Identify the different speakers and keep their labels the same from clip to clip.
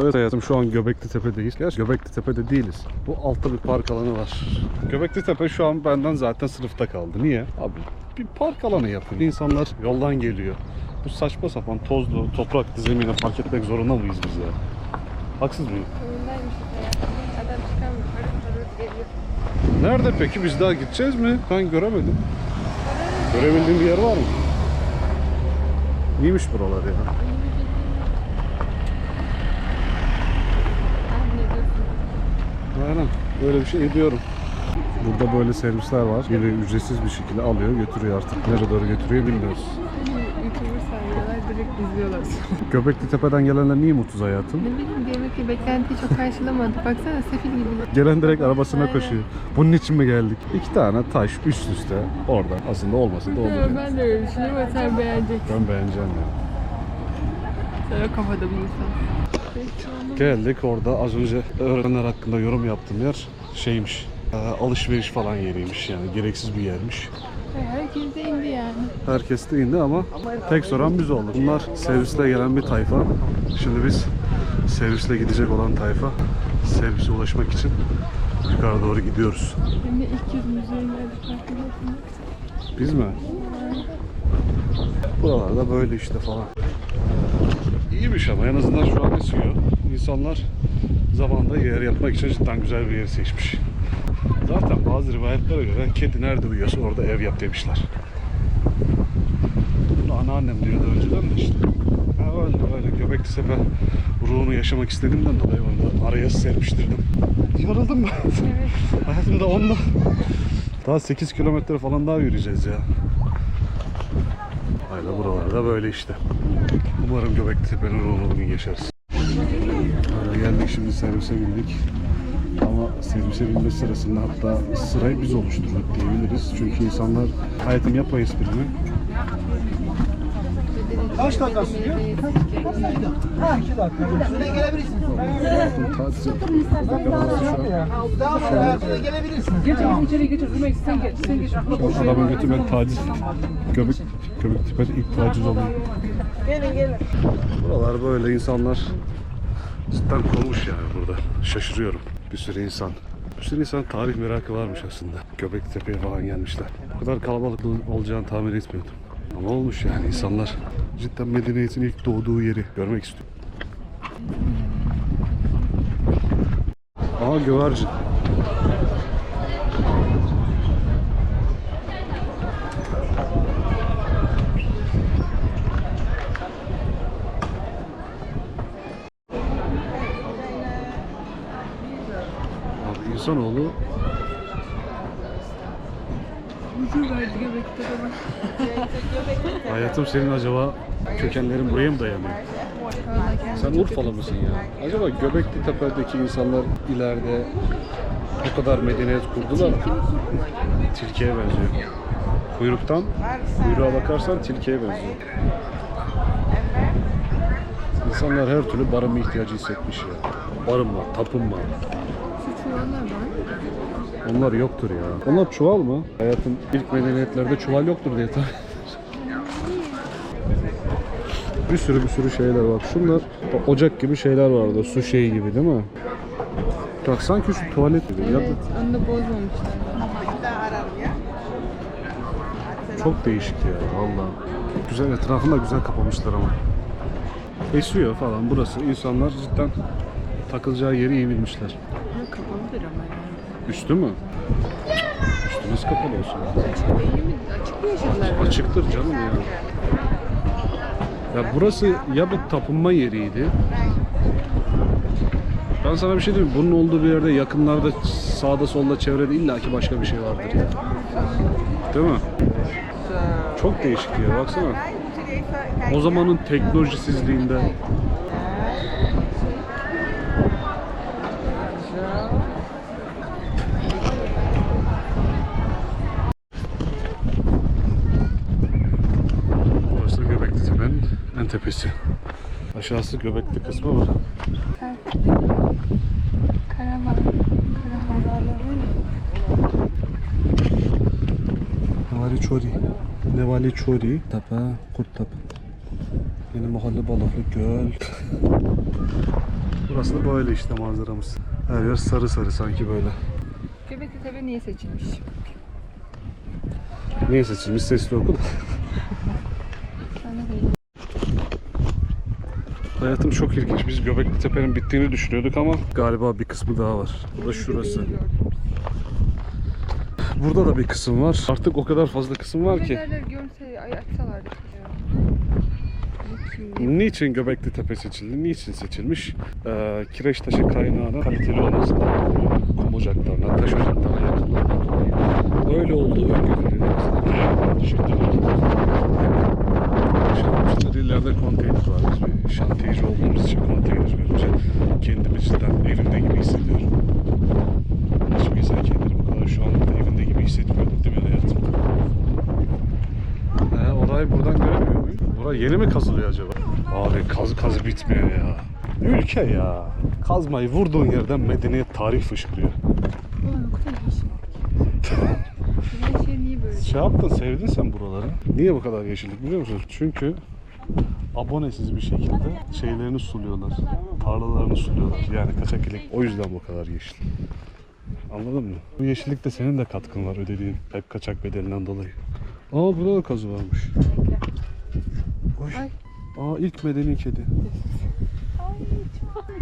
Speaker 1: Evet hayatım şu an Göbekli Tepe'deyiz. Gerçi Göbekli Tepe'de değiliz. Bu altta bir park alanı var. Göbekli Tepe şu an benden zaten sınıfta kaldı. Niye? Abi bir park alanı yapın. İnsanlar yoldan geliyor. Bu saçma sapan tozlu toprak zemine park etmek zorunda mıyız biz ya? Haksız mıyım?
Speaker 2: İşte ya. Adam çıkamıyor. Harıl harıl geliyor.
Speaker 1: Nerede peki? Biz daha gideceğiz mi? Ben göremedim. Görebildiğin bir yer var mı? İyiymiş buralar ya.
Speaker 2: Ah ne diyorsun?
Speaker 1: Aynen. Böyle bir şey ediyorum. Burada böyle servisler var. Biri ücretsiz bir şekilde alıyor, götürüyor artık. Nereye doğru götürüyor bilmiyoruz.
Speaker 2: YouTuber sanıyorlar. Direkt izliyorlar.
Speaker 1: Göbekli Tepe'den gelenler niye mutsuz hayatım?
Speaker 2: ne bileyim demek ki beklentiyi çok karşılamadı. Baksana sefil gibi.
Speaker 1: Gelen direkt arabasına
Speaker 2: Aynen.
Speaker 1: koşuyor. Bunun için mi geldik? İki tane taş üst üste orada. Aslında olmasa da olur. yani.
Speaker 2: Ben de öyle düşünüyorum ama sen beğeneceksin.
Speaker 1: Ben beğeneceğim ya.
Speaker 2: Sen o kafada bir insan.
Speaker 1: Geldik orada az önce öğretmenler hakkında yorum yaptığım yer şeymiş. e, alışveriş falan yeriymiş yani gereksiz bir yermiş.
Speaker 2: Herkes de indi yani.
Speaker 1: Herkes de indi ama tek soran biz olduk. Bunlar servisle gelen bir tayfa. Şimdi biz servisle gidecek olan tayfa servise ulaşmak için yukarı doğru gidiyoruz.
Speaker 2: De ilk müzeye geldik.
Speaker 1: Biz mi? Buralarda böyle işte falan. İyiymiş ama en azından şu an esiyor. İnsanlar zamanında yer yapmak için cidden güzel bir yer seçmiş. Zaten bazı rivayetlere göre kedi nerede uyuyorsa orada ev yap demişler. Bunu anneannem diyordu önceden de işte. Ha öyle öyle Göbekli Tepe ruhunu yaşamak istediğimden dolayı onu araya serpiştirdim. Yoruldum mu?
Speaker 2: Evet.
Speaker 1: Hayatımda onunla daha 8 kilometre falan daha yürüyeceğiz ya. Hala buralarda böyle işte. Umarım Göbekli Tepe'nin ruhunu bugün yaşarız. Hala geldik şimdi servise bindik. Ama servise binme sırasında hatta sırayı biz oluşturduk diyebiliriz. Çünkü insanlar hayatım yapma esprini.
Speaker 3: Kaç dakika sürüyor? Ha iki dakika. Şuraya gelebilirsiniz. Daha sonra şuraya gelebilirsiniz.
Speaker 4: Geç içeri geç. Sen geç. Sen geç.
Speaker 1: Adamın götü ben taciz. Göbek, Göbekli Tepe'de ilk taciz oldum.
Speaker 3: Gelin gelin.
Speaker 1: Buralar böyle insanlar cidden kurmuş yani burada. Şaşırıyorum. Bir sürü insan. Bir sürü insan tarih merakı varmış aslında. Göbekli Tepe'ye falan gelmişler. Bu kadar kalabalık olacağını tahmin etmiyordum. Ama olmuş yani insanlar cidden medeniyetin ilk doğduğu yeri görmek istiyor. Aha güvercin.
Speaker 2: Bana.
Speaker 1: hayatım senin acaba kökenlerin buraya mı dayanıyor? Sen Urfalı mısın ya? Acaba Göbekli Tepe'deki insanlar ileride o kadar medeniyet kurdular mı? Tilkiye benziyor. Kuyruktan, kuyruğa bakarsan tilkiye benziyor. İnsanlar her türlü barınma ihtiyacı hissetmiş ya. Barınma, tapınma.
Speaker 2: Şu çuvallar var mı?
Speaker 1: Onlar yoktur ya. Onlar çuval mı? Hayatın ilk medeniyetlerde çuval yoktur diye tahmin Bir sürü bir sürü şeyler var. Şunlar ocak gibi şeyler vardı. Su şeyi gibi değil mi? Bak sanki şu tuvalet gibi. Ya
Speaker 2: Evet, onu da bozmamışlar.
Speaker 1: çok değişik ya valla. Güzel etrafını da güzel kapamışlar ama. Esiyor falan burası. İnsanlar cidden takılacağı yeri iyi bilmişler.
Speaker 2: Kapalıdır ama yani.
Speaker 1: Üstü mü? Üstümüz kapalı olsun.
Speaker 2: Mi? Açık mı yaşadılar?
Speaker 1: Açıktır canım ya. Ya burası ya bir tapınma yeriydi. Ben sana bir şey diyeyim? Bunun olduğu bir yerde yakınlarda sağda solda çevrede illaki başka bir şey vardır ya. Değil mi? Çok değişik ya baksana. O zamanın teknolojisizliğinde Burası Göbekli Tepe'nin en tepesi. Aşağısı Göbekli kısmı var.
Speaker 2: Karavan. Karavan.
Speaker 1: Nevali Çori. Nevali Çori. Tepe, Kurt Tepe. Yeni Mahalle Balıklı Göl. Burası da böyle işte manzaramız. Her yer sarı sarı sanki böyle.
Speaker 2: Göbekli Tepe niye seçilmiş?
Speaker 1: Niye seçilmiş sesli okul?
Speaker 2: Ben de değil.
Speaker 1: Hayatım çok ilginç. Biz Göbekli Tepe'nin bittiğini düşünüyorduk ama galiba bir kısmı daha var. Bu da şurası. Burada da bir kısım var. Artık o kadar fazla kısım var ki. Niçin Göbekli Tepe seçildi? Niçin seçilmiş? Ee, kireç taşı kaynağının kaliteli olmasından, kum ocaklarına, taş ocaklarına yakınlığından dolayı öyle olduğu öngörülüyor. Şimdi ileride konteyner var. Biz bir şantiyeci olduğumuz için konteyner görünce kendimizden evimde gibi hissediyorum. Hiçbir insan kendini bu kadar şu anda evinde gibi hissetmiyordur değil mi hayatım? He, orayı buradan göremiyor muyum? Burası yeni mi kazılıyor acaba? Abi kazı kazı bitmiyor ya. Ülke ya. Kazmayı vurduğun yerden medeniyet tarih fışkırıyor.
Speaker 2: Ulan o kadar yeşil. Şey niye böyle?
Speaker 1: Şey yaptın, sevdin sen buraları. Niye bu kadar yeşillik biliyor musun? Çünkü abonesiz bir şekilde şeylerini suluyorlar. Tarlalarını suluyorlar. Yani kaçak O yüzden bu kadar yeşil. Anladın mı? Bu yeşillikte senin de katkın var ödediğin hep kaçak bedelinden dolayı. Aa burada da kazı varmış. Oy. Aa ilk medeni kedi.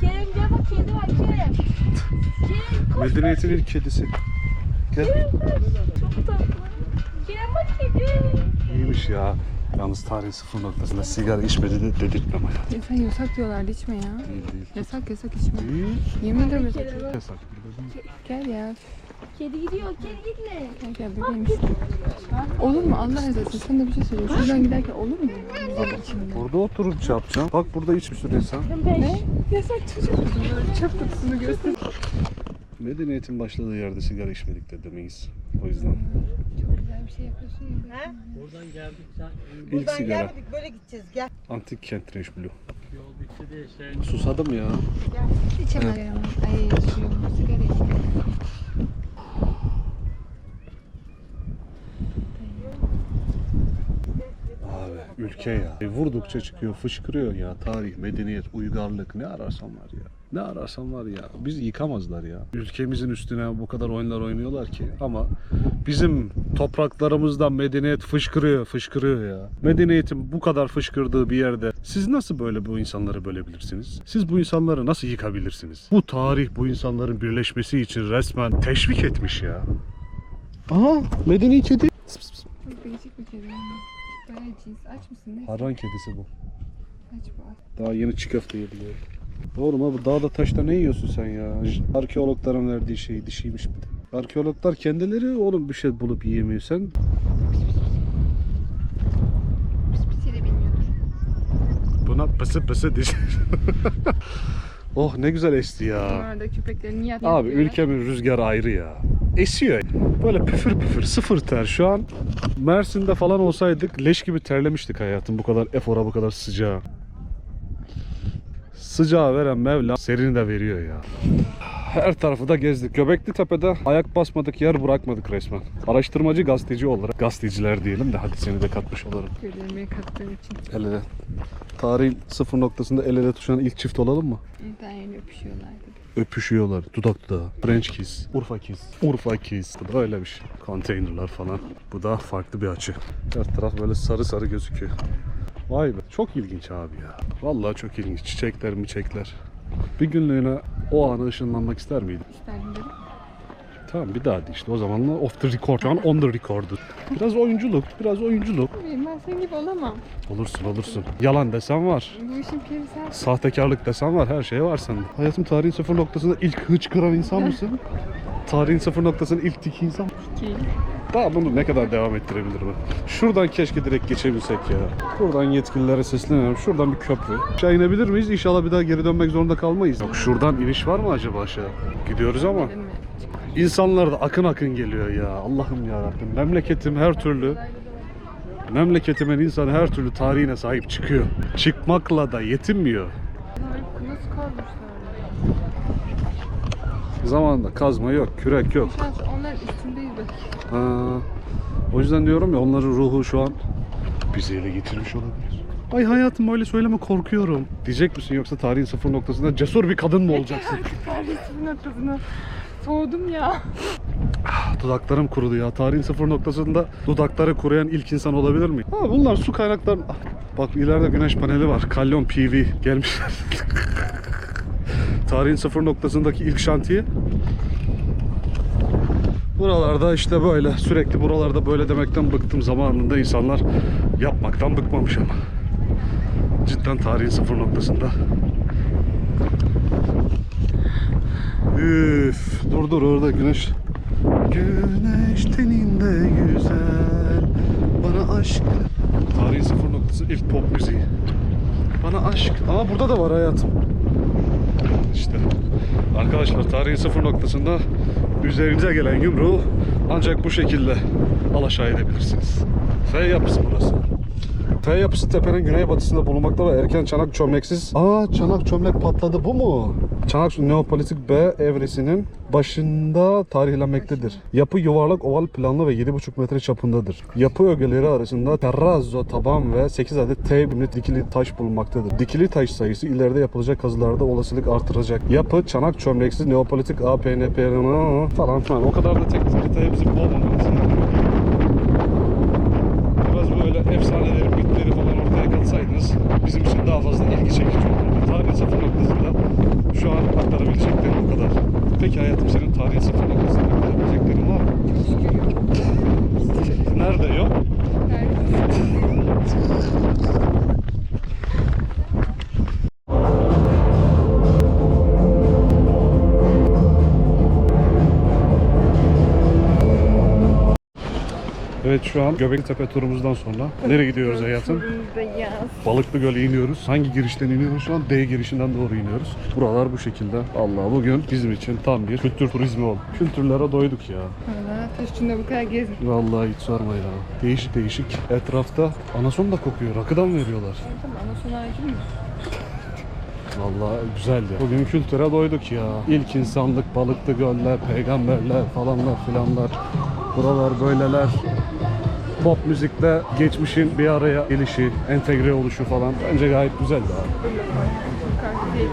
Speaker 5: Kerem gel bak kedi var Kerem. Kerem koş
Speaker 1: Medeniyetin ilk kedisi. Gel.
Speaker 5: çok tatlı. Kerem bak kedi.
Speaker 1: İyiymiş ya. Yalnız tarihin sıfır noktasında sigara içmedi de dedirtmem hayatım.
Speaker 2: Ya sen yasak diyorlardı içme ya.
Speaker 1: Değil değil.
Speaker 2: Yasak yasak içme.
Speaker 1: Değil.
Speaker 2: Yemin ederim yasak.
Speaker 1: Yasak.
Speaker 2: Gel ya.
Speaker 5: Kedi gidiyor kedi gitme.
Speaker 2: Gel gel bebeğim işte. Olur mu Allah razı olsun sen de bir şey söylüyorsun. Şuradan giderken olur mu?
Speaker 1: Burada oturup şey yapacağım. Bak burada hiç bir sürü insan.
Speaker 2: Ne? Yasak çocuk. Çöp kutusunu göster.
Speaker 1: Medeniyetin başladığı yerde sigara içmedik de demeyiz. O yüzden.
Speaker 2: Çok şey yapıyorsun ya.
Speaker 1: İlk
Speaker 3: Buradan
Speaker 1: sigara.
Speaker 3: gelmedik böyle gideceğiz gel.
Speaker 1: Antik kent Reş Blue. Susadım ya.
Speaker 2: İçemem. Ay suyum. Sigara içme.
Speaker 1: Abi ülke ya. E, vurdukça çıkıyor, fışkırıyor ya. Tarih, medeniyet, uygarlık ne ararsan var ya. Ne ararsan var ya. Bizi yıkamazlar ya. Ülkemizin üstüne bu kadar oyunlar oynuyorlar ki. Ama bizim topraklarımızdan medeniyet fışkırıyor, fışkırıyor ya. Medeniyetin bu kadar fışkırdığı bir yerde siz nasıl böyle bu insanları bölebilirsiniz? Siz bu insanları nasıl yıkabilirsiniz? Bu tarih bu insanların birleşmesi için resmen teşvik etmiş ya. Aha medeni kedi.
Speaker 2: Çok değişik bir kedi. Bayağı cins. Aç mısın? Ne?
Speaker 1: Harran kedisi bu.
Speaker 2: Aç bu.
Speaker 1: Daha yeni çiğ köfte yediliyor. Oğlum abi dağda taşta ne yiyorsun sen ya? Arkeologların verdiği şey dişiymiş bir de. Arkeologlar kendileri oğlum bir şey bulup yiyemiyor. Sen
Speaker 2: Pis pis de bilmiyordur.
Speaker 1: buna pısı pısı diş. oh ne güzel esti ya.
Speaker 2: Orada köpekleri niye
Speaker 1: Abi ülkemin rüzgarı ayrı ya. Esiyor. Böyle püfür püfür sıfır ter. Şu an Mersin'de falan olsaydık leş gibi terlemiştik hayatım. Bu kadar efora bu kadar sıcağı. Sıcağı veren Mevla serini de veriyor ya. Her tarafı da gezdik. Göbekli Tepe'de ayak basmadık yer bırakmadık resmen. Araştırmacı gazeteci olarak gazeteciler diyelim de hadi seni de katmış olurum.
Speaker 2: Göllerimi kattığın için.
Speaker 1: El ele. Tarihin sıfır noktasında el ele tutuşan ilk çift olalım mı?
Speaker 2: Tane öpüşüyorlardı.
Speaker 1: öpüşüyorlar dudak dudağa. French kiss, Urfa kiss, Urfa kiss. Bu da öyle bir şey. Konteynerlar falan. Bu da farklı bir açı. Her taraf böyle sarı sarı gözüküyor. Vay be çok ilginç abi ya. Vallahi çok ilginç. Çiçekler mi çiçekler. Bir günlüğüne o ana ışınlanmak ister miydin?
Speaker 2: İsterdim dedim.
Speaker 1: Tamam bir daha de işte o zamanla off the record. Şu an on the record'u. Biraz oyunculuk, biraz oyunculuk.
Speaker 2: Abi ben senin gibi olamam.
Speaker 1: Olursun olursun. Yalan desen var.
Speaker 2: Bu işin piri.
Speaker 1: Sahtekarlık desen var, her şey var sende. Hayatım tarihin sıfır noktasında ilk hıç kıran insan mısın? tarihin sıfır noktasında ilk dik insan.
Speaker 2: Ki.
Speaker 1: Daha bunu ne kadar devam ettirebilirim? Şuradan keşke direkt geçebilsek ya. Buradan yetkililere sesleniyorum. Şuradan bir köprü. Aşağı inebilir miyiz? İnşallah bir daha geri dönmek zorunda kalmayız. Yok şuradan iniş var mı acaba aşağı? Gidiyoruz ama.
Speaker 2: Mi?
Speaker 1: İnsanlar da akın akın geliyor ya. Allah'ım ya Rabbim. Memleketim her türlü Memleketimin insanı her türlü tarihine sahip çıkıyor. Çıkmakla da yetinmiyor.
Speaker 2: Nasıl kalmışlar?
Speaker 1: Zamanında kazma yok, kürek yok.
Speaker 2: Üstündeyiz bak.
Speaker 1: Ha, o yüzden diyorum ya onların ruhu şu an bizi ele geçirmiş olabilir. Ay hayatım öyle söyleme korkuyorum. Diyecek misin yoksa tarihin sıfır noktasında cesur bir kadın mı olacaksın?
Speaker 2: Kardeşimin noktasına soğudum ya.
Speaker 1: Dudaklarım kurudu ya. Tarihin sıfır noktasında dudakları kuruyan ilk insan olabilir mi? Ha, bunlar su kaynakları. Ah, Bak ileride güneş paneli var. Kalyon PV gelmişler. Tarihin sıfır noktasındaki ilk şantiye. Buralarda işte böyle sürekli buralarda böyle demekten bıktım zamanında insanlar yapmaktan bıkmamış ama. Cidden tarihin sıfır noktasında. Üf, dur dur orada güneş. Güneş teninde güzel Bana aşk Tarihin sıfır noktası ilk pop müziği Bana aşk Aa burada da var hayatım İşte Arkadaşlar tarihin sıfır noktasında Üzerinize gelen yumruğu Ancak bu şekilde alaşağı edebilirsiniz F yapısı burası F yapısı tepenin güneybatısında bulunmakta ve erken çanak çömleksiz. Aa çanak çömlek patladı bu mu? Çanak Neolitik B evresinin başında tarihlenmektedir. Yapı yuvarlak oval planlı ve 7,5 metre çapındadır. Yapı ögeleri arasında terrazzo taban ve 8 adet T birimli dikili taş bulunmaktadır. Dikili taş sayısı ileride yapılacak kazılarda olasılık artıracak. Yapı çanak çömleksiz Neolitik APNP falan filan. O kadar da teknik detaya bizi boğmamanız biraz böyle efsanelerin, şu an Göbektepe turumuzdan sonra nereye gidiyoruz hayatım? Balıklı Göl'e iniyoruz. Hangi girişten iniyoruz şu an? D girişinden doğru iniyoruz. Buralar bu şekilde. Allah bugün bizim için tam bir kültür turizmi oldu. Kültürlere doyduk ya.
Speaker 2: Valla üstünde bu kadar gezdim.
Speaker 1: Vallahi hiç sorma ya. Değişik değişik. Etrafta anason da kokuyor. Rakıdan veriyorlar.
Speaker 2: Tamam ama son ağacı mı?
Speaker 1: Vallahi güzeldi. Bugün kültüre doyduk ya. İlk insanlık, balıklı göller, peygamberler falanlar filanlar. Buralar böyleler. Pop müzikle geçmişin bir araya gelişi, entegre oluşu falan bence gayet güzeldi abi.
Speaker 2: Karşı değil.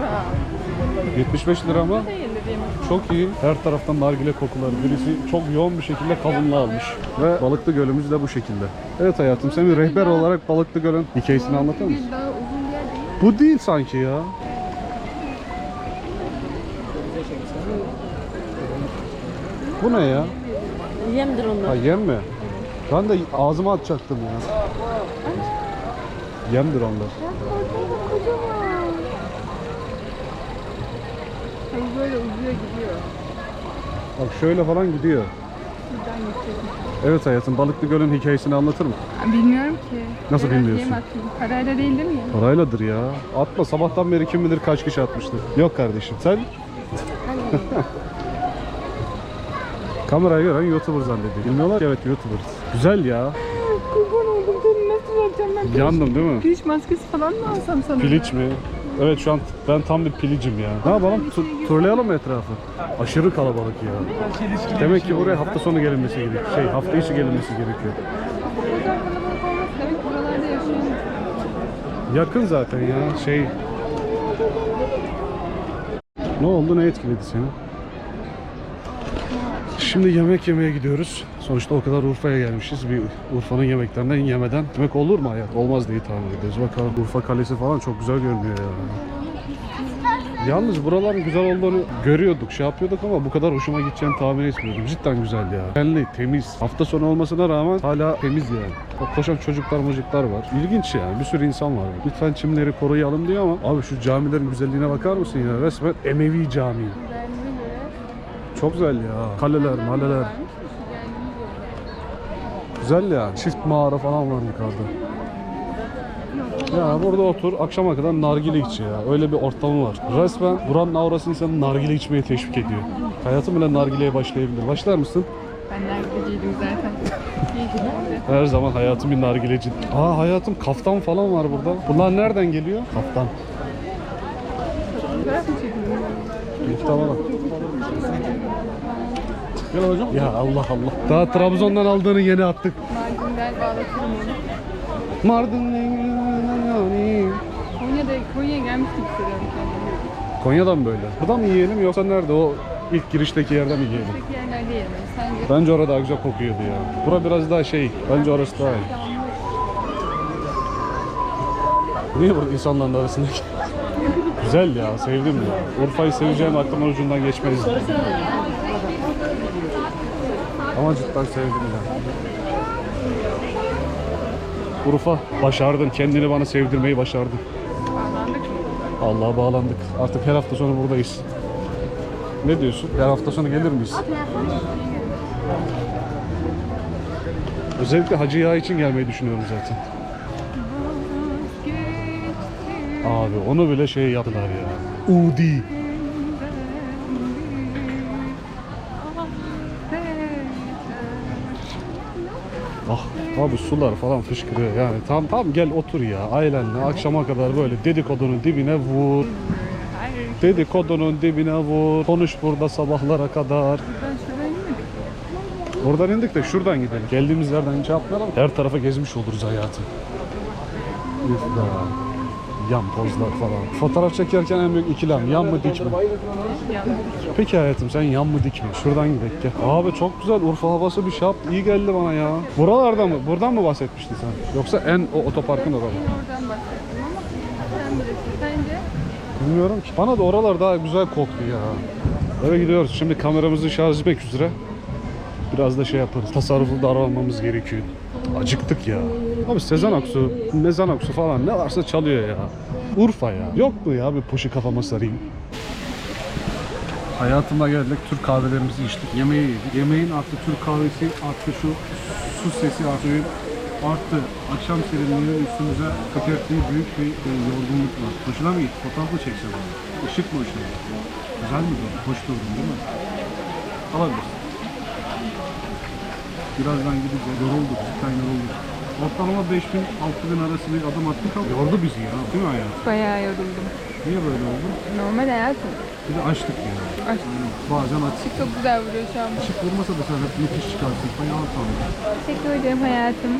Speaker 2: Bravo.
Speaker 1: 75 lira
Speaker 2: dediğim.
Speaker 1: çok iyi. Her taraftan nargile kokuları. Birisi çok yoğun bir şekilde kavunlu almış. Ve Balıklı Gölümüz de bu şekilde. Evet hayatım sen bir rehber olarak Balıklı Göl'ün hikayesini anlatır mısın?
Speaker 2: Bir daha uzun bir yer değil.
Speaker 1: Bu değil sanki ya. Bu ne ya?
Speaker 4: Yemdir onlar.
Speaker 1: Ha yem mi? Ben de ağzıma atacaktım ya. Yemdir onlar.
Speaker 2: Bu böyle uzuyor gidiyor.
Speaker 1: Bak şöyle falan gidiyor.
Speaker 2: Buradan gidecek.
Speaker 1: Evet hayatım Balıklı Göl'ün hikayesini anlatır mı?
Speaker 2: Bilmiyorum ki.
Speaker 1: Nasıl
Speaker 2: Biraz
Speaker 1: bilmiyorsun?
Speaker 2: yem atayım. Parayla değil değil mi?
Speaker 1: Parayladır ya. Atma sabahtan beri kim bilir kaç kişi atmıştır. Yok kardeşim sen? Kamerayı gören YouTuber zannediyor. Bilmiyorlar ki evet YouTuber'ız. Güzel ya.
Speaker 2: Kurban oldum. Seni nasıl vereceğim ben?
Speaker 1: Yandım değil mi?
Speaker 2: Piliç maskesi falan mı alsam sana?
Speaker 1: Piliç mi? Evet şu an ben tam bir pilicim ya. Ne yapalım? Tu- turlayalım mı etrafı? Aşırı kalabalık ya. Demek ki buraya hafta sonu gelinmesi gerekiyor. Şey hafta içi gelinmesi gerekiyor.
Speaker 2: Demek buralarda yaşıyorsun.
Speaker 1: Yakın zaten ya şey. Ne oldu ne etkiledi seni? Şimdi yemek yemeye gidiyoruz. Sonuçta o kadar Urfa'ya gelmişiz. Bir Urfa'nın yemeklerinden yemeden yemek olur mu hayat? Olmaz diye tahmin ediyoruz. Bakalım Urfa Kalesi falan çok güzel görünüyor ya. Yalnız buraların güzel olduğunu görüyorduk, şey yapıyorduk ama bu kadar hoşuma gideceğini tahmin etmiyordum. Cidden güzeldi ya. Benli, temiz. Hafta sonu olmasına rağmen hala temiz yani. Bak koşan çocuklar, mocuklar var. İlginç yani. Bir sürü insan var. Lütfen çimleri koruyalım diyor ama abi şu camilerin güzelliğine bakar mısın ya? Resmen Emevi Camii. Çok güzel ya. Kaleler, maleler. Güzel yani. Çift mağara falan var yukarıda. Ya burada otur akşama kadar nargile iç ya. Öyle bir ortamı var. Resmen buranın aurası insanı nargile içmeye teşvik ediyor. Hayatım bile nargileye başlayabilir. Başlar mısın?
Speaker 2: Ben nargileciydim zaten.
Speaker 1: Her zaman hayatım bir nargileci. Aa hayatım kaftan falan var burada. Bunlar nereden geliyor? Kaftan.
Speaker 2: Çekildin?
Speaker 1: İlk bak. Gel hocam. Ya Allah Allah. Daha Trabzon'dan aldığını yeni attık.
Speaker 2: Mardin'den bağlatırım onu.
Speaker 1: Mardin.
Speaker 2: Konya'da Konya'ya gelmiştik hissediyorum kendimi.
Speaker 1: Konya'dan böyle. Burada mı yiyelim yoksa nerede o ilk girişteki yerde mi yiyelim?
Speaker 2: Peki yerlerde yerim. Sence?
Speaker 1: Bence orada daha güzel kokuyordu ya. Bura biraz daha şey. Bence orası daha iyi. Niye burada insanların arasındaki? Güzel ya, sevdim ya. Urfa'yı seveceğim aklımın ucundan geçmezdi. Ama cidden sevdim ya. Urfa, başardın. Kendini bana sevdirmeyi başardın. Allah'a bağlandık. Artık her hafta sonu buradayız. Ne diyorsun? Her hafta sonu gelir miyiz? Özellikle hacı yağı için gelmeyi düşünüyorum zaten. Abi onu bile şey yaptılar ya. Udi. Ah abi sular falan fışkırıyor yani. Tam tam gel otur ya ailenle akşama kadar böyle dedikodunun dibine vur. Dedikodunun dibine vur. Konuş burada sabahlara kadar. Oradan indik de şuradan gidelim. Geldiğimiz yerden hiç yapmayalım. Her tarafa gezmiş oluruz hayatım. Üf be. Yan pozlar falan. Fotoğraf çekerken en büyük ikilem. Yan mı dik mi? Peki hayatım sen yan mı dik mi? Şuradan gidelim gel. Abi çok güzel Urfa havası bir şey yap. İyi geldi bana ya. Buralarda mı? Buradan mı bahsetmiştin sen? Yoksa en o otoparkın orada mı?
Speaker 2: Oradan bahsettim ama sen bilirsin.
Speaker 1: Bilmiyorum ki. Bana da oralar daha güzel koktu ya. Eve gidiyoruz. Şimdi kameramızı şarj etmek üzere. Biraz da şey yaparız. Tasarruflu davranmamız gerekiyor. Acıktık ya. Abi Sezen Aksu, Mezen Aksu falan ne varsa çalıyor ya. Urfa ya. Yok mu ya bir poşu kafama sarayım? Hayatıma geldik. Türk kahvelerimizi içtik. Yemeği yedik. Yemeğin artı Türk kahvesi artı şu su sesi artı arttı. Akşam serinliğinin üstümüze kökerttiği büyük bir e, yorgunluk var. Hoşuna mı gitti? Fotoğraf mı çeksem? Işık mı hoşuna? Güzel mi durdu? Hoş durdun değil mi? Alabilirsin. Birazdan gideceğiz. Yorulduk. Cidden yorulduk. Ortalama 5000 6000 arası bir adım attık ama yordu bizi ya. Değil mi hayat?
Speaker 2: Bayağı yoruldum.
Speaker 1: Niye böyle oldu?
Speaker 2: Normal hayatım.
Speaker 1: Bir de açtık ya.
Speaker 2: Açtık.
Speaker 1: Bazen açtık.
Speaker 2: Çok güzel vuruyor şu an.
Speaker 1: Işık vurmasa da sen hep müthiş çıkarsın. Bayağı kaldı.
Speaker 2: Teşekkür ederim hayatım.